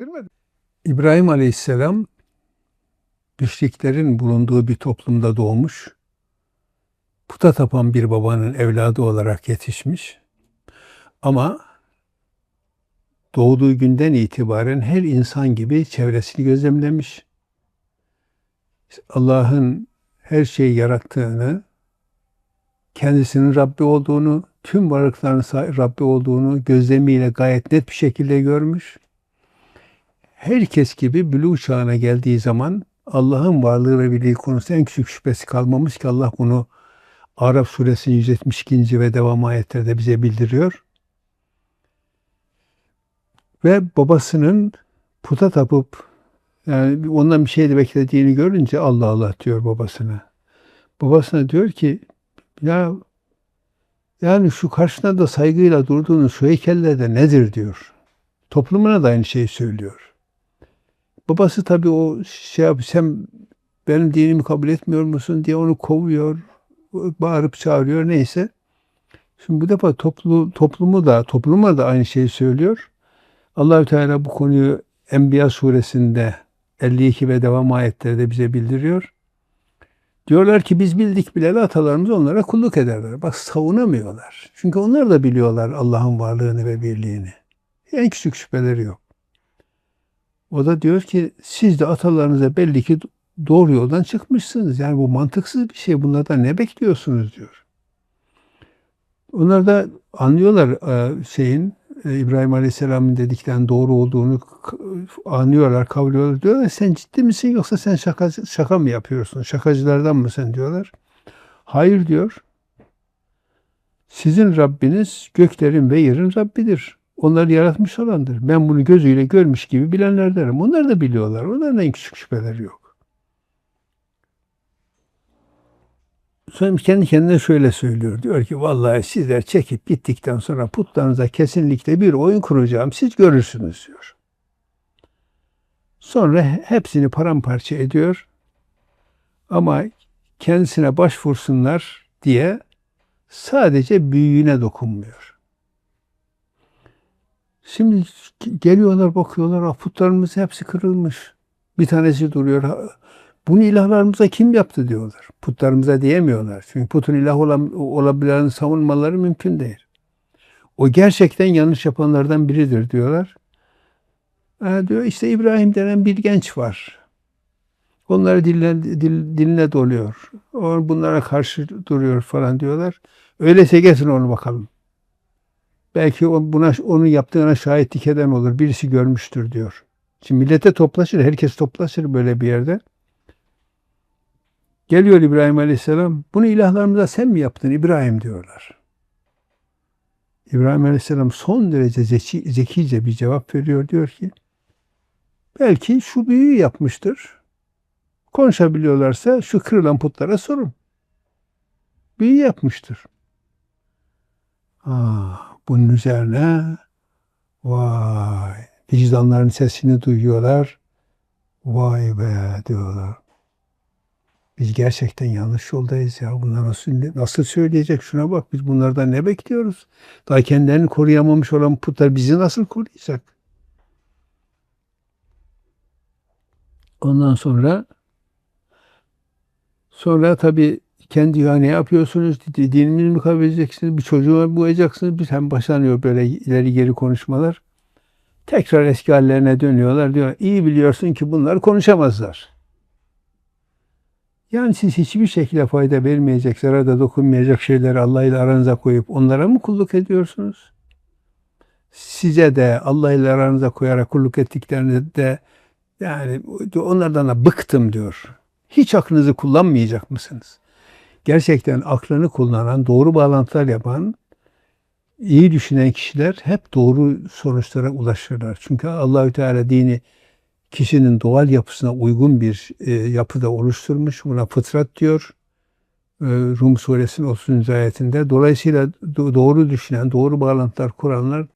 Bilmedi. İbrahim Aleyhisselam müşriklerin bulunduğu bir toplumda doğmuş. Puta tapan bir babanın evladı olarak yetişmiş. Ama doğduğu günden itibaren her insan gibi çevresini gözlemlemiş. Allah'ın her şeyi yarattığını, kendisinin Rabbi olduğunu, tüm varlıkların Rabbi olduğunu gözlemiyle gayet net bir şekilde görmüş. Herkes gibi bülü çağına geldiği zaman Allah'ın varlığı ve birliği konusunda en küçük şüphesi kalmamış ki Allah bunu Arap suresinin 172. ve devam ayetlerde bize bildiriyor. Ve babasının puta tapıp yani ondan bir şey de beklediğini görünce Allah Allah diyor babasına. Babasına diyor ki ya yani şu karşına da saygıyla durduğunuz şu heykeller de nedir diyor. Toplumuna da aynı şeyi söylüyor. Babası tabii o şey yap, sen benim dinimi kabul etmiyor musun diye onu kovuyor, bağırıp çağırıyor neyse. Şimdi bu defa toplu, toplumu da topluma da aynı şeyi söylüyor. Allahü Teala bu konuyu Enbiya suresinde 52 ve devam ayetlerde bize bildiriyor. Diyorlar ki biz bildik bileli atalarımız onlara kulluk ederler. Bak savunamıyorlar. Çünkü onlar da biliyorlar Allah'ın varlığını ve birliğini. En küçük şüpheleri yok. O da diyor ki siz de atalarınıza belli ki doğru yoldan çıkmışsınız. Yani bu mantıksız bir şey. Bunlardan ne bekliyorsunuz diyor. Onlar da anlıyorlar e, şeyin e, İbrahim Aleyhisselam'ın dedikten doğru olduğunu anlıyorlar, kavruluyorlar. Diyorlar sen ciddi misin yoksa sen şaka, şaka mı yapıyorsun? Şakacılardan mısın diyorlar. Hayır diyor. Sizin Rabbiniz göklerin ve yerin Rabbidir. Onları yaratmış olandır. Ben bunu gözüyle görmüş gibi bilenlerdenim. Onlar da biliyorlar. Onların en küçük şüpheleri yok. Sonra kendi kendine şöyle söylüyor. Diyor ki vallahi sizler çekip gittikten sonra putlarınıza kesinlikle bir oyun kuracağım. Siz görürsünüz diyor. Sonra hepsini paramparça ediyor. Ama kendisine başvursunlar diye sadece büyüğüne dokunmuyor. Şimdi geliyorlar bakıyorlar ah, putlarımız hepsi kırılmış. Bir tanesi duruyor. Bunu ilahlarımıza kim yaptı diyorlar. Putlarımıza diyemiyorlar. Çünkü putun ilah olabileceğini savunmaları mümkün değil. O gerçekten yanlış yapanlardan biridir diyorlar. Ha, diyor işte İbrahim denen bir genç var. Onları diline, dil, diline doluyor. O bunlara karşı duruyor falan diyorlar. Öyleyse gelsin onu bakalım. Belki buna onun yaptığına şahitlik eden olur. Birisi görmüştür diyor. Şimdi millete toplaşır. Herkes toplaşır böyle bir yerde. Geliyor İbrahim Aleyhisselam. Bunu ilahlarımıza sen mi yaptın İbrahim diyorlar. İbrahim Aleyhisselam son derece zeki, zekice bir cevap veriyor. Diyor ki belki şu büyüyü yapmıştır. Konuşabiliyorlarsa şu kırılan putlara sorun. Büyü yapmıştır. Ah, bunun üzerine vay vicdanların sesini duyuyorlar. Vay be diyorlar. Biz gerçekten yanlış yoldayız ya. Bunlar nasıl, nasıl söyleyecek? Şuna bak biz bunlardan ne bekliyoruz? Daha kendilerini koruyamamış olan putlar bizi nasıl koruyacak? Ondan sonra sonra tabii kendi ya ne yapıyorsunuz? Dinimizi mi kabul edeceksiniz? Bir çocuğu boyayacaksınız. Bir hem başlanıyor böyle ileri geri konuşmalar. Tekrar eski hallerine dönüyorlar. Diyor iyi biliyorsun ki bunlar konuşamazlar. Yani siz hiçbir şekilde fayda vermeyecek, zararda dokunmayacak şeyleri Allah ile aranıza koyup onlara mı kulluk ediyorsunuz? Size de Allah ile aranıza koyarak kulluk ettiklerinizde yani onlardan da bıktım diyor. Hiç aklınızı kullanmayacak mısınız? Gerçekten aklını kullanan, doğru bağlantılar yapan, iyi düşünen kişiler hep doğru sonuçlara ulaşırlar. Çünkü Allahü Teala dini kişinin doğal yapısına uygun bir e, yapıda oluşturmuş. Buna fıtrat diyor. E, Rum suresinin 30. ayetinde. Dolayısıyla do- doğru düşünen, doğru bağlantılar kuranlar